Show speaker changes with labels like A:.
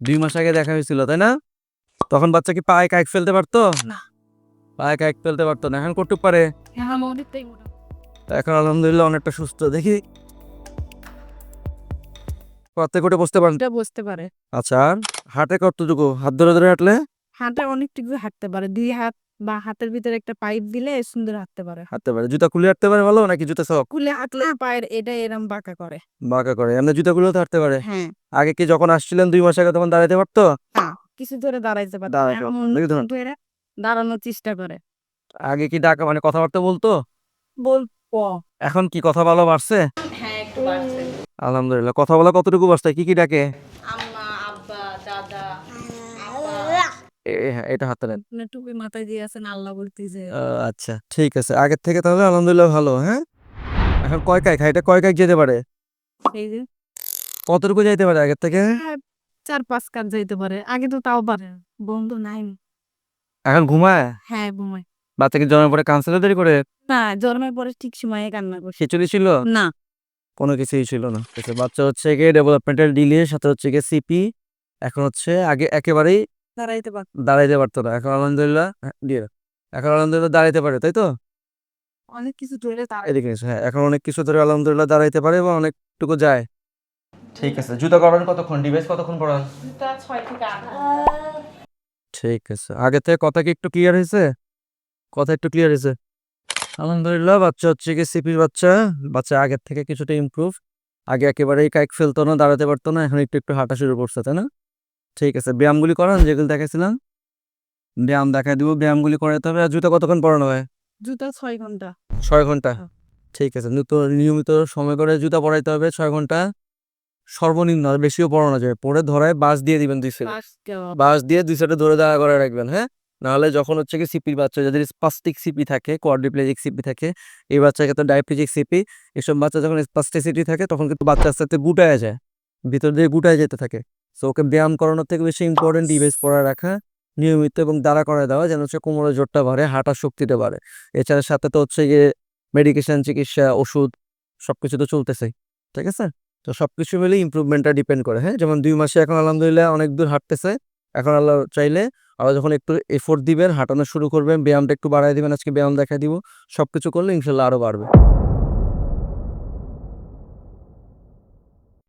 A: দুই মাস আগে দেখা হয়েছিল তাই না? তখন বাচ্চা কি পায়ে কাইক ফেলতে পারতো?
B: না।
A: পায়ে কাইক ফেলতে পারতো না এখন করতে পারে। এখন আলহামদুলিল্লাহ অনেকটা সুস্থ দেখি। পাতে কোটে বসতে
B: এটা বসতে পারে।
A: আচ্ছা আর হাটে কতটুকু? হাত ধরে ধরে হাঁটলে?
B: হাঁটে অনেকটুকু হাঁটতে পারে দুই হাত বা হাতের ভিতরে একটা পাইপ দিলে সুন্দর হাঁটতে পারে।
A: হাঁটতে পারে। জুতা খুলে হাঁটতে পারে ভালো? নাকি জুতা সক
B: খুলে হাঁটলে পায়ের এটা এরম বাঁকা করে।
A: বাঁকা করে। এমনি জুতা খুলেও তো হাঁটতে পারে।
B: হ্যাঁ।
A: আগে কি যখন আসছিলেন দুই মাস আগে তখন দাঁড়াতে পারতো?
B: কিছু ধরে দাঁড়াইতে পারে
A: দাঁড়াইতে
B: এখন
A: দেখি
B: ধরে দাঁড়ানোর চেষ্টা করে।
A: আগে কি ডাকা মানে কথাবার্তা বলতো?
B: বল
A: এখন কি কথা বলা বাড়ছে?
B: হ্যাঁ একটু বাড়ছে।
A: আলহামদুলিল্লাহ। কথা বলা কতটুকু বাড়ছে? কি কি ডাকে?
B: আম্মা আব্বা দাদা
A: এ- হ্যাঁ, এটা হাতে নেন।
B: আপনি টুপি মাথায় দিয়ে আছেন আল্লাহ বলতেছে
A: আচ্ছা ঠিক আছে। আগের থেকে তাহলে আলহামদুলিল্লাহ ভালো হ্যাঁ? এখন কয় কাইক এটা কয় কাইক যেতে পারে?
B: এই যে।
A: কতটুকু যাইতে পারে আগের থেকে?
B: চার পাঁচ কাজ যাইতে পারে। আগে তো তাও পারে বন্ধু নাই।
A: এখন ঘুমায়?
B: হ্যাঁ ঘুমায়।
A: বাচ্চাকে জন্মের পরে কাউন্সিলার দেরি করে?
B: না জন্মের পরে ঠিক সময়ে কান্না করছে।
A: খিচুড়ি ছিল?
B: না।
A: কোনো কিছুই ছিল না। ঠিক বাচ্চা হচ্ছে গিয়ে ডেভেলপমেন্টাল ডিলে সাথে হচ্ছে গিয়ে সিপি এখন হচ্ছে আগে একেবারেই
B: দাঁড়াইতে পারে
A: দাঁড়াইতে পারতো না। এখন আলহামদুলিল্লাহ হ্যাঁ, এখন আলহামদুলিল্লাহ দাঁড়াইতে পারে তাই তো?
B: অনেক কিছু ধরে
A: এদিকে হ্যাঁ এখন অনেক কিছু ধরে আলহামদুলিল্লাহ দাঁড়াইতে পারে এবং অনেকটুকু যায়। ঠিক আছে জুতা করান কতক্ষণ? ডিভাইস কতক্ষণ পড়ান
B: ছয় থেকে
A: ঠিক আছে আগে থেকে কথা কি একটু ক্লিয়ার হয়েছে? কথা একটু ক্লিয়ার হয়েছে। আলহামদুলিল্লাহ বাচ্চা হচ্ছে কি সিপির বাচ্চা বাচ্চা আগের থেকে কিছুটা ইমপ্রুভ আগে একেবারেই কাইক ফেলতো না দাঁড়াতে পারতো না এখন একটু একটু হাঁটা শুরু করছে তাই না? ঠিক আছে ব্যায়ামগুলি করান যেগুলো দেখাইছিলাম ব্যায়াম দেখাই দিব ব্যায়ামগুলি করাতে হবে। আর জুতা কতক্ষণ পরানো হয়?
B: জুতা ছয় ঘণ্টা।
A: ছয় ঘণ্টা?
B: হ্যাঁ।
A: ঠিক আছে নিয়মিত নিয়মিত সময় করে জুতা পরাইতে হবে ছয় ঘণ্টা। সর্বনিম্ন আর বেশিও পরানো যায়। পরে ধরায় বাস দিয়ে দিবেন দুই সাইডে। বাঁশ দিয়ে দুই সাইডে ধরে দাঁড়া করে রাখবেন হ্যাঁ? নাহলে যখন হচ্ছে কি সিপির বাচ্চা যাদের স্পাস্টিক সিপি থাকে কোয়াড্রিপ্লেজিক সিপি থাকে এই বাচ্চাকে তো ডায়াবেটিক সিপি এসব বাচ্চা যখন স্পাস্টিসিটি থাকে তখন কিন্তু বাচ্চা আস্তে আস্তে গুটায় যায় ভিতর দিয়ে গুটায় যেতে থাকে। সো ওকে ব্যায়াম করানোর থেকে বেশি ইম্পর্টেন্ট ডিভাইস পরা রাখা, নিয়মিত এবং দাঁড়া করে দেওয়া, যেন হচ্ছে কোমরের জোরটা বাড়ে হাঁটার শক্তিটা বাড়ে। এছাড়া সাথে তো হচ্ছে গিয়ে মেডিকেশন চিকিৎসা, ওষুধ সব কিছু তো চলতেছে ঠিক আছে? তো সব কিছু মিলে ইম্প্রুভমেন্টটা ডিপেন্ড করে হ্যাঁ? যেমন দুই মাসে এখন আলহামদুলিল্লাহ অনেক দূর হাঁটতেছে, এখন আল্লাহ চাইলে আবার যখন একটু এফোর্ট দিবেন, হাঁটানো শুরু করবেন, ব্যায়ামটা একটু বাড়ায় দিবেন, আজকে ব্যায়াম দেখা দিব সব কিছু করলে ইনশাল্লাহ আরও বাড়বে।